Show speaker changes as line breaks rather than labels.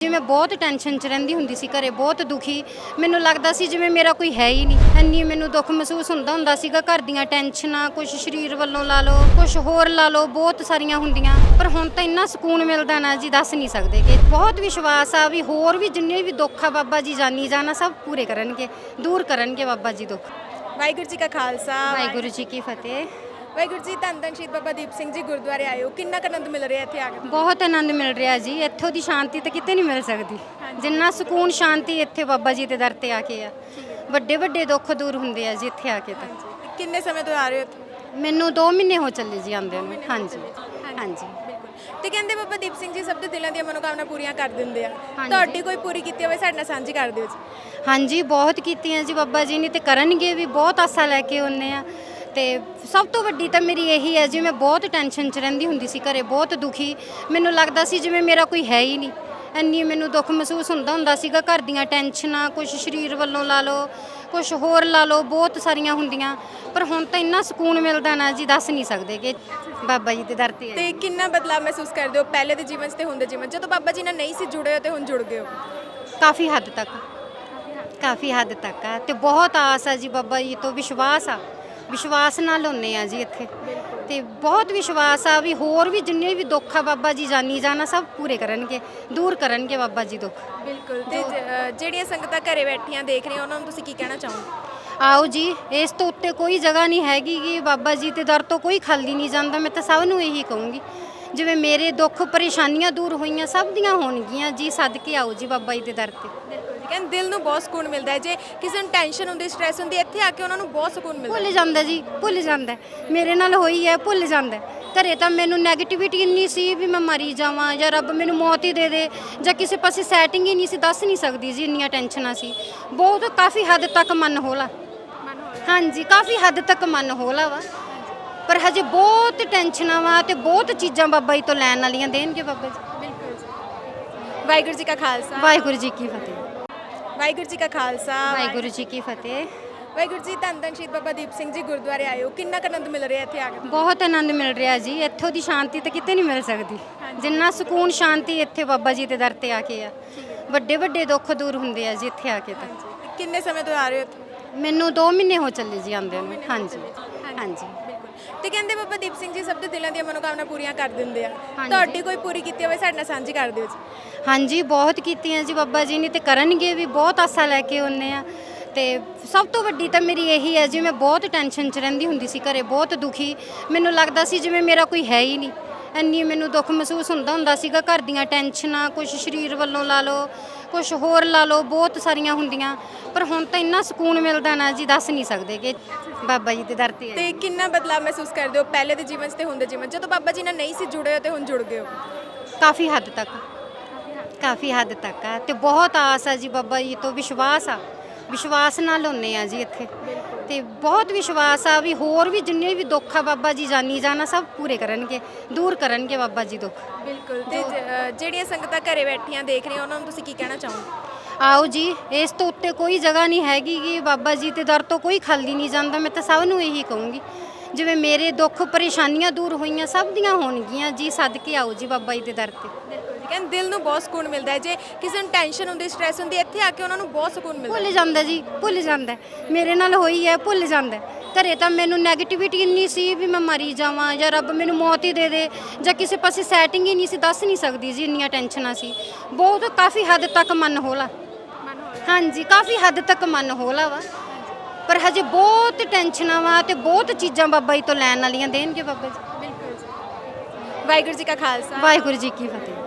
ਜਿਵੇਂ ਬਹੁਤ ਟੈਨਸ਼ਨ 'ਚ ਰਹਿੰਦੀ ਹੁੰਦੀ ਸੀ ਘਰੇ ਬਹੁਤ ਦੁਖੀ। ਮੈਨੂੰ ਲੱਗਦਾ ਸੀ ਜਿਵੇਂ ਮੇਰਾ ਕੋਈ ਹੈ ਹੀ ਨਹੀਂ। ਇੰਨੀ ਮੈਨੂੰ ਦੁੱਖ ਮਹਿਸੂਸ ਹੁੰਦਾ ਹੁੰਦਾ ਸੀਗਾ ਘਰ ਦੀਆਂ ਟੈਨਸ਼ਨਾਂ ਕੁਝ ਸਰੀਰ ਵੱਲੋਂ ਲਾ ਲਓ ਕੁਝ ਹੋਰ ਲਾ ਲਓ ਬਹੁਤ ਸਾਰੀਆਂ ਹੁੰਦੀਆਂ। ਪਰ ਹੁਣ ਤਾਂ ਇੰਨਾ ਸਕੂਨ ਮਿਲਦਾ ਨਾ ਜੀ ਦੱਸ ਨਹੀਂ ਸਕਦੇ ਕਿ ਬਹੁਤ ਵਿਸ਼ਵਾਸ ਆ ਵੀ ਹੋਰ ਵੀ ਜਿੰਨੇ ਵੀ ਦੁੱਖ ਆ ਬਾਬਾ ਜੀ ਜਾਨੀ ਜਾਣਾ ਸਭ ਪੂਰੇ ਕਰਨਗੇ ਦੂਰ ਕਰਨਗੇ ਬਾਬਾ ਜੀ ਦੁੱਖ।
ਵਾਹਿਗੁਰੂ ਜੀ ਕਾ ਖਾਲਸਾ
ਵਾਹਿਗੁਰੂ ਜੀ ਕੀ ਫਤਿਹ।
ਵਾਹਿਗੁਰੂ ਜੀ ਧੰਨ ਧੰਨ ਸ਼ਹੀਦ ਬਾਬਾ ਦੀਪ ਸਿੰਘ ਜੀ ਗੁਰਦੁਆਰੇ ਆਏ ਹੋ ਕਿੰਨਾ ਕੁ ਆਨੰਦ ਮਿਲ ਰਿਹਾ ਇੱਥੇ ਆ ਕੇ?
ਬਹੁਤ ਆਨੰਦ ਮਿਲ ਰਿਹਾ ਜੀ। ਇੱਥੋਂ ਦੀ ਸ਼ਾਂਤੀ ਤਾਂ ਕਿਤੇ ਨਹੀਂ ਮਿਲ ਸਕਦੀ। ਜਿੰਨਾ ਸਕੂਨ ਸ਼ਾਂਤੀ ਇੱਥੇ ਬਾਬਾ ਜੀ ਦੇ ਦਰ ਤੇ ਆ ਕੇ ਆ। ਵੱਡੇ ਵੱਡੇ ਦੁੱਖ ਦੂਰ ਹੁੰਦੇ ਆ ਜੀ ਇੱਥੇ ਆ ਕੇ ਤਾਂ।
ਕਿੰਨੇ ਸਮੇਂ ਤੋਂ ਆ ਰਹੇ ਹੋ ਇੱਥੇ?
ਮੈਨੂੰ 2 ਮਹੀਨੇ ਹੋ ਚੱਲੇ ਜੀ ਆਂਦੇ ਨੂੰ। ਹਾਂਜੀ। ਹਾਂਜੀ
ਤੇ ਕਹਿੰਦੇ ਬਾਬਾ ਦੀਪ ਸਿੰਘ ਜੀ ਸਭ ਦੇ ਦਿਲਾਂ ਦੀਆਂ ਮਨੋਕਾਮਨਾ ਪੂਰੀਆਂ ਕਰ ਦਿੰਦੇ ਆ।
ਹਾਂਜੀ।
ਤੁਹਾਡੀ ਕੋਈ ਪੂਰੀ ਕੀਤੀ ਹੋਵੇ ਸਾਡੇ ਨਾਲ ਸਾਂਝੀ ਕਰ ਦਿਓ ਜੀ।
ਹਾਂਜੀ ਬਹੁਤ ਕੀਤੀਆਂ ਜੀ ਬਾਬਾ ਜੀ ਨੇ ਤੇ ਕਰਨਗੇ ਵੀ। ਬਹੁਤ ਆਸਾ ਲੈ ਕੇ ਆਉਂਦੇ ਆ। ਤੇ ਸਭ ਤੋਂ ਵੱਡੀ ਤਾਂ ਮੇਰੀ ਇਹੀ ਹੈ ਜੀ ਮੈਂ ਬਹੁਤ ਟੈਨਸ਼ਨ 'ਚ ਰਹਿੰਦੀ ਹੁੰਦੀ ਸੀ ਘਰੇ ਬਹੁਤ ਦੁਖੀ। ਮੈਨੂੰ ਲੱਗਦਾ ਸੀ ਜਿਵੇਂ ਮੇਰਾ ਕੋਈ ਹੈ ਹੀ ਨਹੀਂ। ਇੰਨੀ ਮੈਨੂੰ ਦੁੱਖ ਮਹਿਸੂਸ ਹੁੰਦਾ ਹੁੰਦਾ ਸੀਗਾ ਘਰ ਦੀਆਂ ਟੈਨਸ਼ਨਾਂ ਕੁਝ ਸਰੀਰ ਵੱਲੋਂ ਲਾ ਲਓ ਕੁਝ ਹੋਰ ਲਾ ਲਓ ਬਹੁਤ ਸਾਰੀਆਂ ਹੁੰਦੀਆਂ। ਪਰ ਹੁਣ ਤਾਂ ਇੰਨਾ ਸਕੂਨ ਮਿਲਦਾ ਨਾ ਜੀ ਦੱਸ ਨਹੀਂ ਸਕਦੇ ਕਿ ਬਾਬਾ ਜੀ ਦੇ ਦਰ ਤੇ ਹੈ।
ਤੇ ਕਿੰਨਾ ਬਦਲਾਅ ਮਹਿਸੂਸ ਕਰਦੇ ਹੋ? ਪਹਿਲੇ ਦੇ ਜੀਵਨ 'ਚ ਤੇ ਹੁਣ ਦੇ ਜੀਵਨ 'ਚ? ਜਦੋਂ ਬਾਬਾ ਜੀ ਨਾਲ ਨਹੀਂ ਸੀ ਜੁੜੇ ਹੋ ਤੇ ਹੁਣ ਜੁੜ ਗਏ ਹੋ?
ਕਾਫੀ ਹੱਦ ਤੱਕ। ਕਾਫੀ ਹੱਦ ਤੱਕ ਆ। ਤੇ ਬਹੁਤ ਆਸ ਆ ਜੀ ਬਾਬਾ ਜੀ ਤੋਂ ਵਿਸ਼ਵਾਸ ਆ। ਵਿਸ਼ਵਾਸ ਨਾਲ ਹੁੰਨੇ ਆ ਜੀ ਇੱਥੇ। ਤੇ ਬਹੁਤ ਵਿਸ਼ਵਾਸ ਆ ਵੀ ਹੋਰ ਵੀ ਜਿੰਨੇ ਵੀ ਦੁੱਖ ਆ ਬਾਬਾ ਜੀ ਜਾਨੀ ਜਾਣਾ ਸਭ ਪੂਰੇ ਕਰਨਗੇ ਦੂਰ ਕਰਨਗੇ ਬਾਬਾ ਜੀ ਦੁੱਖ।
ਬਿਲਕੁਲ ਤੇ ਜ- ਜਿਹੜੀਆਂ ਸੰਗਤਾਂ ਘਰੇ ਬੈਠੀਆਂ ਦੇਖ ਰਹੀਆਂ ਉਹਨਾਂ ਨੂੰ ਤੁਸੀਂ ਕੀ ਕਹਿਣਾ ਚਾਹੋਗੇ?
ਆਓ ਜੀ ਇਸ ਤੋਂ ਉੱਤੇ ਕੋਈ ਜਗ੍ਹਾ ਨਹੀਂ ਹੈਗੀ ਕਿ ਬਾਬਾ ਜੀ ਦੇ ਦਰ ਤੋਂ ਕੋਈ ਖਾਲੀ ਨਹੀਂ ਜਾਂਦਾ ਮੈਂ ਤਾਂ ਸਭ ਨੂੰ ਇਹੀ ਕਹੂੰਗੀ। ਜਿਵੇਂ ਮੇਰੇ ਦੁੱਖ ਪਰੇਸ਼ਾਨੀਆਂ ਦੂਰ ਹੋਈਆਂ ਸਭ ਦੀਆਂ ਹੋਣਗੀਆਂ ਜੀ ਸਦਕੇ ਆਓ ਜੀ ਬਾਬਾ ਜੀ ਦੇ ਦਰ ਤੇ।
ਕਹਿੰਦੇ ਦਿਲ ਨੂੰ ਬਹੁਤ ਸਕੂਨ ਮਿਲਦਾ ਹੈ। ਜੇ ਕਿਸੇ ਨੂੰ ਟੈਨਸ਼ਨ ਹੁੰਦੀ ਸਟ੍ਰੈਸ ਹੁੰਦੀ ਇੱਥੇ ਆ ਕੇ ਉਹਨਾਂ ਨੂੰ ਬਹੁਤ ਸਕੂਨ ਮਿਲਦਾ।
ਭੁੱਲ ਜਾਂਦਾ ਜੀ ਭੁੱਲ ਜਾਂਦਾ ਮੇਰੇ ਨਾਲ ਹੋਈ ਹੈ ਭੁੱਲ ਜਾਂਦਾ ਘਰੇ ਤਾਂ ਮੈਨੂੰ 네ਗੇਟਿਵਿਟੀ ਇੰਨੀ ਸੀ ਵੀ ਮੈਂ ਮਰੀ ਜਾਵਾਂ ਜਾਂ ਰੱਬ ਮੈਨੂੰ ਮੌਤ ਹੀ ਦੇ ਦੇ ਜਾਂ ਕਿਸੇ ਪਾਸੇ ਸੈਟਿੰਗ ਹੀ ਨਹੀਂ ਸੀ ਦੱਸ ਨਹੀਂ ਸਕਦੀ ਜੀ ਇੰਨੀਆਂ ਟੈਨਸ਼ਨਾਂ ਸੀ। ਬਹੁਤ ਕਾਫੀ ਹੱਦ ਤੱਕ ਮਨ ਹੋਲਾ। ਹਾਂਜੀ ਕਾਫੀ ਹੱਦ ਤੱਕ ਮਨ ਹੋਲਾ ਵਾ। ਪਰ ਹਜੇ ਬਹੁਤ ਟੈਨਸ਼ਨਾਂ ਵਾ ਤੇ ਬਹੁਤ ਚੀਜ਼ਾਂ ਬਾਬਾ ਜੀ ਤੋਂ ਲੈਣ ਵਾਲੀਆਂ ਦੇਣਗੇ ਬਾਬਾ ਜੀ।
ਬਿਲਕੁਲ ਜੀ। ਵਾਹਿਗੁਰੂ ਜੀ ਕਾ ਖਾਲਸਾ।
ਵਾਹਿਗੁਰੂ ਜੀ ਕੀ ਫਤਿਹ।
ਵਾਹਿਗੁਰੂ ਜੀ ਕਾ ਖਾਲਸਾ
ਵਾਹਿਗੁਰੂ ਜੀ ਕੀ ਫਤਿਹ।
ਵਾਹਿਗੁਰੂ ਜੀ ਧੰਨ ਧੰਨ ਸ਼ਹੀਦ ਬਾਬਾ ਦੀਪ ਸਿੰਘ ਜੀ ਗੁਰਦੁਆਰੇ ਆਏ ਹੋ ਕਿੰਨਾ ਕੁ ਆਨੰਦ ਮਿਲ ਰਿਹਾ ਇੱਥੇ ਆ ਕੇ?
ਬਹੁਤ ਆਨੰਦ ਮਿਲ ਰਿਹਾ ਜੀ। ਇੱਥੋਂ ਦੀ ਸ਼ਾਂਤੀ ਤਾਂ ਕਿਤੇ ਨਹੀਂ ਮਿਲ ਸਕਦੀ। ਜਿੰਨਾ ਸਕੂਨ ਸ਼ਾਂਤੀ ਇੱਥੇ ਬਾਬਾ ਜੀ ਦੇ ਦਰ ਤੇ ਆ ਕੇ ਆ। ਵੱਡੇ ਵੱਡੇ ਦੁੱਖ ਦੂਰ ਹੁੰਦੇ ਆ ਜੀ ਇੱਥੇ ਆ ਕੇ ਤਾਂ।
ਕਿੰਨੇ ਸਮੇਂ ਤੋਂ ਆ ਰਹੇ ਹੋ ਇੱਥੇ?
ਮੈਨੂੰ 2 ਮਹੀਨੇ ਹੋ ਚੱਲੇ ਜੀ ਆਂਦੇ ਨੂੰ। ਹਾਂਜੀ। ਹਾਂਜੀ।
ਤੇ ਕਹਿੰਦੇ ਬਾਬਾ ਦੀਪ ਸਿੰਘ ਜੀ ਸਭ ਦੇ ਦਿਲਾਂ ਦੀਆਂ ਮਨੋਕਾਮਨਾ ਪੂਰੀਆਂ ਕਰ ਦਿੰਦੇ ਆ।
ਹਾਂਜੀ।
ਤੁਹਾਡੀ ਕੋਈ ਪੂਰੀ ਕੀਤੀ ਹੋਵੇ ਸਾਡੇ ਨਾਲ ਸਾਂਝੀ ਕਰ ਦਿਓ ਜੀ।
ਹਾਂਜੀ ਬਹੁਤ ਕੀਤੀਆਂ ਜੀ ਬਾਬਾ ਜੀ ਨੇ ਤੇ ਕਰਨਗੇ ਵੀ ਬਹੁਤ ਆਸਾ ਲੈ ਕੇ ਆਉਂਦੇ ਆ। ਤੇ ਸਭ ਤੋਂ ਵੱਡੀ ਤਾਂ ਮੇਰੀ ਇਹੀ ਹੈ ਜੀ ਮੈਂ ਬਹੁਤ ਟੈਨਸ਼ਨ 'ਚ ਰਹਿੰਦੀ ਹੁੰਦੀ ਸੀ ਘਰੇ ਬਹੁਤ ਦੁਖੀ। ਮੈਨੂੰ ਲੱਗਦਾ ਸੀ ਜਿਵੇਂ ਮੇਰਾ ਕੋਈ ਹੈ ਹੀ ਨਹੀਂ। ਇੰਨੀ ਮੈਨੂੰ ਦੁੱਖ ਮਹਿਸੂਸ ਹੁੰਦਾ ਹੁੰਦਾ ਸੀਗਾ ਘਰ ਦੀਆਂ ਟੈਨਸ਼ਨਾਂ ਕੁਝ ਸਰੀਰ ਵੱਲੋਂ ਲਾ ਲਓ ਕੁਝ ਹੋਰ ਲਾ ਲਓ ਬਹੁਤ ਸਾਰੀਆਂ ਹੁੰਦੀਆਂ। ਪਰ ਹੁਣ ਤਾਂ ਇੰਨਾ ਸਕੂਨ ਮਿਲਦਾ ਨਾ ਜੀ ਦੱਸ ਨਹੀਂ ਸਕਦੇ ਕਿ ਬਾਬਾ ਜੀ ਦੇ ਦਰ ਤੇ ਹੈ।
ਤੇ ਕਿੰਨਾ ਬਦਲਾਅ ਮਹਿਸੂਸ ਕਰਦੇ ਹੋ? ਪਹਿਲੇ ਦੇ ਜੀਵਨ 'ਚ ਤੇ ਹੁਣ ਦੇ ਜੀਵਨ 'ਚ? ਜਦੋਂ ਬਾਬਾ ਜੀ ਨਾਲ ਨਹੀਂ ਸੀ ਜੁੜੇ ਹੋ ਤੇ ਹੁਣ ਜੁੜ ਗਏ ਹੋ?
ਕਾਫੀ ਹੱਦ ਤੱਕ। ਕਾਫੀ ਹੱਦ ਤੱਕ ਆ। ਤੇ ਬਹੁਤ ਆਸ ਆ ਜੀ ਬਾਬਾ ਜੀ ਤੋਂ ਵਿਸ਼ਵਾਸ ਆ। ਵਿਸ਼ਵਾਸ ਨਾਲ ਹੁੰਨੇ ਆ ਜੀ ਇੱਥੇ। ਤੇ ਬਹੁਤ ਵਿਸ਼ਵਾਸ ਆ ਵੀ ਹੋਰ ਵੀ ਜਿੰਨੇ ਵੀ ਦੁੱਖ ਆ ਬਾਬਾ ਜੀ ਜਾਨੀ ਜਾਣਾ ਸਭ ਪੂਰੇ ਕਰਨਗੇ ਦੂਰ ਕਰਨਗੇ ਬਾਬਾ ਜੀ ਦੁੱਖ।
ਬਿਲਕੁਲ ਤੇ ਜ- ਜਿਹੜੀਆਂ ਸੰਗਤਾਂ ਘਰੇ ਬੈਠੀਆਂ ਦੇਖ ਰਹੀਆਂ ਉਹਨਾਂ ਨੂੰ ਤੁਸੀਂ ਕੀ ਕਹਿਣਾ ਚਾਹੋਗੇ?
ਆਓ ਜੀ ਇਸ ਤੋਂ ਉੱਤੇ ਕੋਈ ਜਗ੍ਹਾ ਨਹੀਂ ਹੈਗੀ ਕਿ ਬਾਬਾ ਜੀ ਦੇ ਦਰ ਤੋਂ ਕੋਈ ਖਾਲੀ ਨਹੀਂ ਜਾਂਦਾ ਮੈਂ ਤਾਂ ਸਭ ਨੂੰ ਇਹੀ ਕਹੂੰਗੀ। ਜਿਵੇਂ ਮੇਰੇ ਦੁੱਖ ਪਰੇਸ਼ਾਨੀਆਂ ਦੂਰ ਹੋਈਆਂ ਸਭ ਦੀਆਂ ਹੋਣਗੀਆਂ ਜੀ ਸਦਕੇ ਆਓ ਜੀ ਬਾਬਾ ਜੀ ਦੇ ਦਰ ਤੇ।
ਕਹਿੰਦੇ ਦਿਲ ਨੂੰ ਬਹੁਤ ਸਕੂਨ ਮਿਲਦਾ ਹੈ। ਜੇ ਕਿਸੇ ਨੂੰ ਟੈਨਸ਼ਨ ਹੁੰਦੀ ਸਟ੍ਰੈਸ ਹੁੰਦੀ ਇੱਥੇ ਆ ਕੇ ਉਹਨਾਂ ਨੂੰ ਬਹੁਤ ਸਕੂਨ ਮਿਲਦਾ।
ਭੁੱਲ ਜਾਂਦਾ ਜੀ ਭੁੱਲ ਜਾਂਦਾ ਮੇਰੇ ਨਾਲ ਹੋਈ ਹੈ ਭੁੱਲ ਜਾਂਦਾ ਘਰੇ ਤਾਂ ਮੈਨੂੰ 네ਗੇਟਿਵਿਟੀ ਇੰਨੀ ਸੀ ਵੀ ਮੈਂ ਮਰੀ ਜਾਵਾਂ ਜਾਂ ਰੱਬ ਮੈਨੂੰ ਮੌਤ ਹੀ ਦੇ ਦੇ ਜਾਂ ਕਿਸੇ ਪਾਸੇ ਸੈਟਿੰਗ ਹੀ ਨਹੀਂ ਸੀ ਦੱਸ ਨਹੀਂ ਸਕਦੀ ਜੀ ਇੰਨੀਆਂ ਟੈਨਸ਼ਨਾਂ ਸੀ। ਬਹੁਤ ਕਾਫੀ ਹੱਦ ਤੱਕ ਮਨ ਹੋਲਾ। ਹਾਂਜੀ ਕਾਫੀ ਹੱਦ ਤੱਕ ਮਨ ਹੋਲਾ ਵਾ। ਪਰ ਹਜੇ ਬਹੁਤ ਟੈਨਸ਼ਨਾਂ ਵਾ ਤੇ ਬਹੁਤ ਚੀਜ਼ਾਂ ਬਾਬਾ ਜੀ ਤੋਂ ਲੈਣ ਵਾਲੀਆਂ ਦੇਣਗੇ ਬਾਬਾ ਜੀ।
ਬਿਲਕੁਲ ਜੀ। ਵਾਹਿਗੁਰੂ ਜੀ ਕਾ ਖਾਲਸਾ।
ਵਾਹਿਗੁਰੂ ਜੀ ਕੀ ਫਤਿਹ।